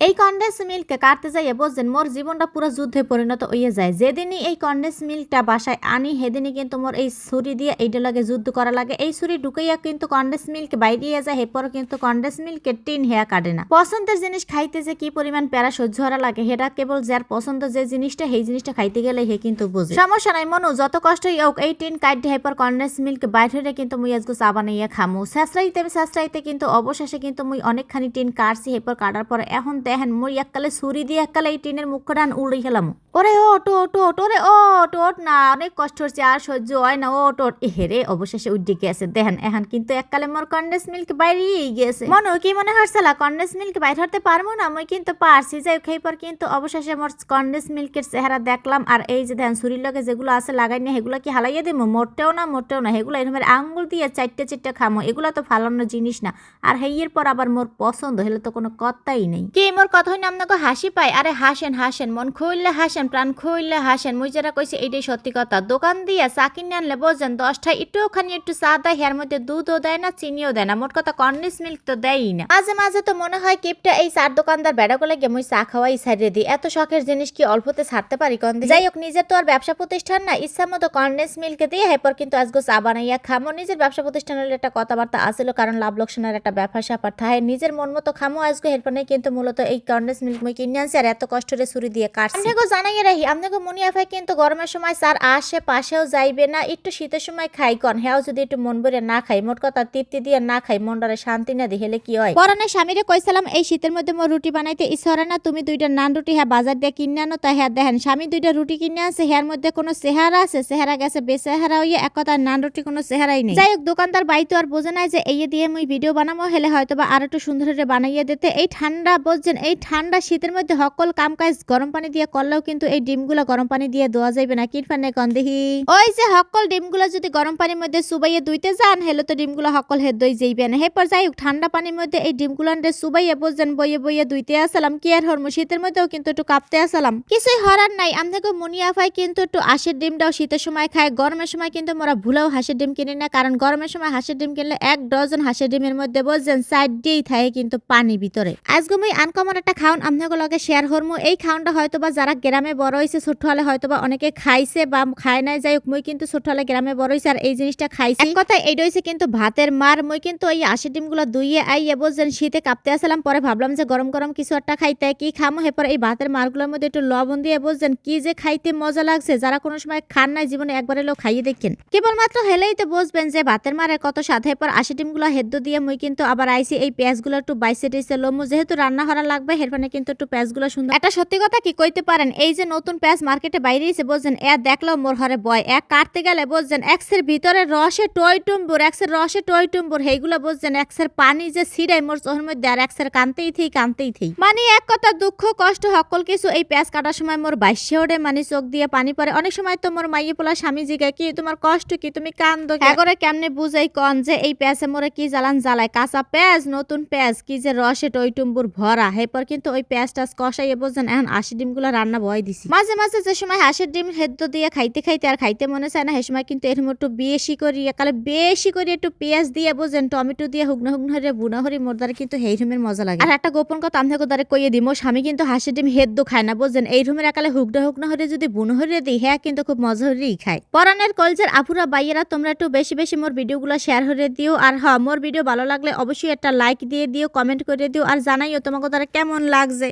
এই কন্ডেন্স মিল্ককে কাটতে যাইয়ে বুঝছেন মোর জীবনটা পুরো যুদ্ধে পরিণত হয়ে যায়। যেদিনই এই কন্ডেন্স মিল্কটা বাসায় আনি, সেদিনই কিন্তু মোর এই ছুরি দিয়ে এইটা লাগে যুদ্ধ করা লাগে। এই ছুরি ঢুকাইয়া কিন্তু কন্ডেন্স মিল্ক বাইরিয়ে যায় এরপর কিন্তু কন্ডেন্স মিল্কের টিন হেয়া কাটে না। পছন্দের জিনিস খাইতে যে কি পরিমাণ প্যারা সহ্য হরা লাগে, সেটা কেবল যার পছন্দ যে জিনিসটা, সেই জিনিসটা খাইতে গেলে হে কিন্তু বুঝে। সমস্যা নাই মনু, যত কষ্টই হোক, এই টিন কাটতে এরপর কন্ডেন্স মিল্ক বাইর হয়ে কিন্তু মুই আজকে চা বানাইয়া খামু। শেষরাইতে শেষরাইতে কিন্তু অবশেষে কিন্তু মুই অনেকখানি টিন কাটছি, এরপর কাটার পরে এখন দেখেন মুই এককালে ছুরি দিয়ে এককালে এই টিনের মুখ ডান উড়ে খেলাম ওরে ও ওটো ওটো ওটো রে ও ওটো ওট না অনেক কষ্ট হচ্ছে আর সহ্য হয় না ও ওটো ওট হেরে অবশেষে উঠে গেছে দেখেন এখন কিন্তু এককালে মোর কন্ডেন্স মিল্ক বাইরেই গেছে মনে কি মনে হচ্ছিল কন্ডেন্স মিল্ক বাইর হতে পারব না মই কিন্তু পারছি যাই খাই পর কিন্তু অবশেষে মোর কন্ডেন্স মিল্কের চেহারা দেখলাম আর এই যে ধ্যান ছুরির লগে যেগুলো আছে লাগাই নিয়ে সেগুলো কি হালাইয়া দিব মোটেও না মোটেও না সেগুলো এরকম আঙ্গুল দিয়ে চারটে চারটে খামো এগুলো তো ফালানো জিনিস না আর হেইয়ের পর আবার মোর পছন্দ হলে তো কোনো কথাই নেই কি মোর কথা হইনা আপনাকে হাসি পাই আরে হাসেন হাসেন, মন খুইলে হাসেন, প্রাণ খুইলে হাসেন। মুই যারা কইছে, এইটাই সত্যি কথা। দোকান দিয়া চা কিনে আনলে বোঝেন, দশটা একটু একটুখানি একটু চা দেয় এর মধ্যে দুধও দেয় না, চিনিও দেয় না। মোট কথা কন্ডেন্স মিল্ক তো দেয়ই না। মাঝে মাঝে তো মনে হয় কিপটা এই চার দোকানদার বেড়া করলে মুই চা খাওয়াই সাইডে দিই। এত শখের জিনিস কি অল্পতে ছাড়তে পারি কন যাই হোক, নিজের তো আর ব্যবসা প্রতিষ্ঠান না ইচ্ছা মতো কন্ডেন্স মিল্ক দিয়ে হেপর কিন্তু আজকে চা বানাইয়া খামো। নিজের ব্যবসা প্রতিষ্ঠানের একটা কথাবার্তা আসলো, কারণ লাভ লোকসানের একটা ব্যাপার স্যাপার থাকে নিজের মন মতো খামো আজকে হেরপনে কিন্তু মূলত এই কন্ডেন্স মিল্ক মুই কিনে আনছি আর এত কষ্ট রে ছুরি দিয়ে কাটছি। আপনাকে জানাই রাহি আপনাকে মনি আফাই কিন্তু গরমের সময় স্যার আসে পাশেও যাইবে না একটু শীতের সময় খাই কন হ্যাঁ যদি একটু মন ভরে না খাই মোট কথা তৃপ্তি দিয়ে না খাই মনটারে শান্তি না দি হেলে কি হয়? পরানের স্বামীরে কইছিলাম এই শীতের মধ্যে মোর রুটি বানাইতে ইচ্ছা না তুমি দুইটা নান রুটি হ্যাঁ বাজার দিয়ে কিনে আনো তা হ্যাঁ দেখেন স্বামী দুইটা রুটি কিনে আছে হ্যার মধ্যে কোনো চেহারা আছে? চেহারা গেছে বেচেহারা হইয়া এক কথা নান রুটি কোনো চেহারাই নেই। যাই হোক দোকানদার বাই তো আর বোঝে নাই যে এই দিয়ে মুই ভিডিও বানাবো হেলে হয়তো বা আর একটু সুন্দর করে বানাইয়া দিতে এই ঠান্ডা বুঝছেন এই ঠান্ডা শীতের মধ্যে সকল কাম কাজ গরম পানি দিয়ে করলেও কিন্তু এই ডিমগুলো গরম পানি দিয়ে দেওয়া যাইবে না। কিন ফানে কন দেখি? ওই যে সকল ডিমগুলো যদি গরম পানির মধ্যে সুবাইয়ে দুইতে যান, হেলে তো ডিমগুলো সকল হে দই যাইবে না। হে পর যাই ঠান্ডা পানির মধ্যে এই ডিমগুলো সুবাইয়ে বুঝছেন বইয়ে বইয়ে দুইতে আসলাম। কি আর হরমু, শীতের মধ্যেও কিন্তু একটু কাঁপতে আসলাম। কিছুই হরার নাই। আমাদের মুনিয়া ভাই কিন্তু একটু আশের ডিমটাও শীতের সময় খায়, গরমের সময় কিন্তু মোরা ভুলেও হাঁসের ডিম কিনি না, কারণ গরমের সময় হাঁসের ডিম কিনলে এক ডজন হাঁসের ডিমের মধ্যে বুঝছেন সাইড দিয়েই থাকে কিন্তু পানি ভিতরে। আজকে মুই আনকমন একটা খাউন আপনাদের লগে শেয়ার হরমু। এই খাউনটা হয়তো বা যারা গ্রামে বড় হয়েছে ছোট হলে হয়তো বা অনেকে খাইছে বা খায় নাই, যাই হোক, মুই কিন্তু ছোট হলে গ্রামে বড় হয়েছে আর এই জিনিসটা খাইছি। এক কথা এইটা হয়েছে কিন্তু ভাতের মার, মুই কিন্তু এই আশি ডিমগুলো দুইয়ে আইয়ে যেন শীতে কাঁপতে আসলাম, পরে ভাবলাম যে গরম গরম কিছু একটা খাইতে, কি খামো? এরপর এই ভাতের মারগুলোর মধ্যে একটু লবণ দিয়ে বুঝছেন কি যে খাইতে মজা লাগছে, যারা কোনো সময় খান নাই জীবনে একবার এলো খাইয়ে দেখেন। কেবলমাত্র হেলেই তো বুঝবেন যে ভাতের মারের কত সাথে পর আশি ডিমগুলো হেদ্দ দিয়ে মুই কিন্তু আবার আইসি এই পেঁয়াজগুলো একটু বাইসে টিসে লমু, যেহেতু রান্না করা লাগবে হেরফানে কিন্তু একটু পেঁয়াজগুলো সুন্দর। এটা সত্যি কথা কি কইতে পারেন, এই যে নতুন পেঁয়াজ মার্কেটে বাইরে এসে বুঝছেন এ দেখল মোর হরে বয় এক কাটতে গেলে বুঝছেন এক্সের ভিতরে রসে টই টুম্বুর, এক্সের রসে টই টুম্বুর সেইগুলো বুঝছেন এক্সের পানি যে ছিড়াই মোর চোখের মধ্যে আর এক্সের কানতেই থেই কানতেই থেই। মানে এক কথা, দুঃখ, কষ্ট, সকল কিছু এই পেঁয়াজ কাটার সময় মোর বাইশে ওঠে মানে চোখ দিয়ে পানি পড়ে। অনেক সময় তো মোর মাইয়ে পোলা স্বামী জিগায় কি তোমার কষ্ট কি? তুমি কান্দো এগরে কেমনে বুঝাই কন যে এই পেঁয়াজে মোরে কি জ্বালান জ্বালায়? কাঁচা পেঁয়াজ নতুন পেঁয়াজ কি যে রসে টই টুম্বুর ভরা এরপর কিন্তু ওই পেঁয়াজ টাজ কষাই বুঝছেন এখন আশি ডিমগুলো রান্না বয় দিছি। মাঝে মাঝে যে সময় হাঁসের ডিম হেদ্দ দিয়ে খাইতে খাইতে আর খাইতে মনে চায় না, সে সময় কিন্তু এরকম একটু বেশি করি, একালে বেশি করে একটু পেঁয়াজ দিয়ে বুঝেন, টমেটো দিয়ে হুগনো হুগনো হরে বুনা হরি মোর দ্বারা কিন্তু এই রুমের মজা লাগে। আর একটা গোপন কথা আমি দ্বারা কইয়ে দিই, মোর স্বামী কিন্তু হাঁসের ডিম হেদ্দ খায় না বুঝছেন এই রুমের একালে হুগনো হুগনো হরে যদি বুনো হরে দিই হ্যাঁ কিন্তু খুব মজা হরেই খায়। পরানের কলজের আপুরা বাইয়েরা তোমরা একটু বেশি বেশি মোর ভিডিওগুলো শেয়ার করে দিও, আর হ্যাঁ মোর ভিডিও ভালো লাগলে অবশ্যই একটা লাইক দিয়ে দিও, কমেন্ট করে দিও, আর জানাইও তোমাকে তারা কেমন লাগছে?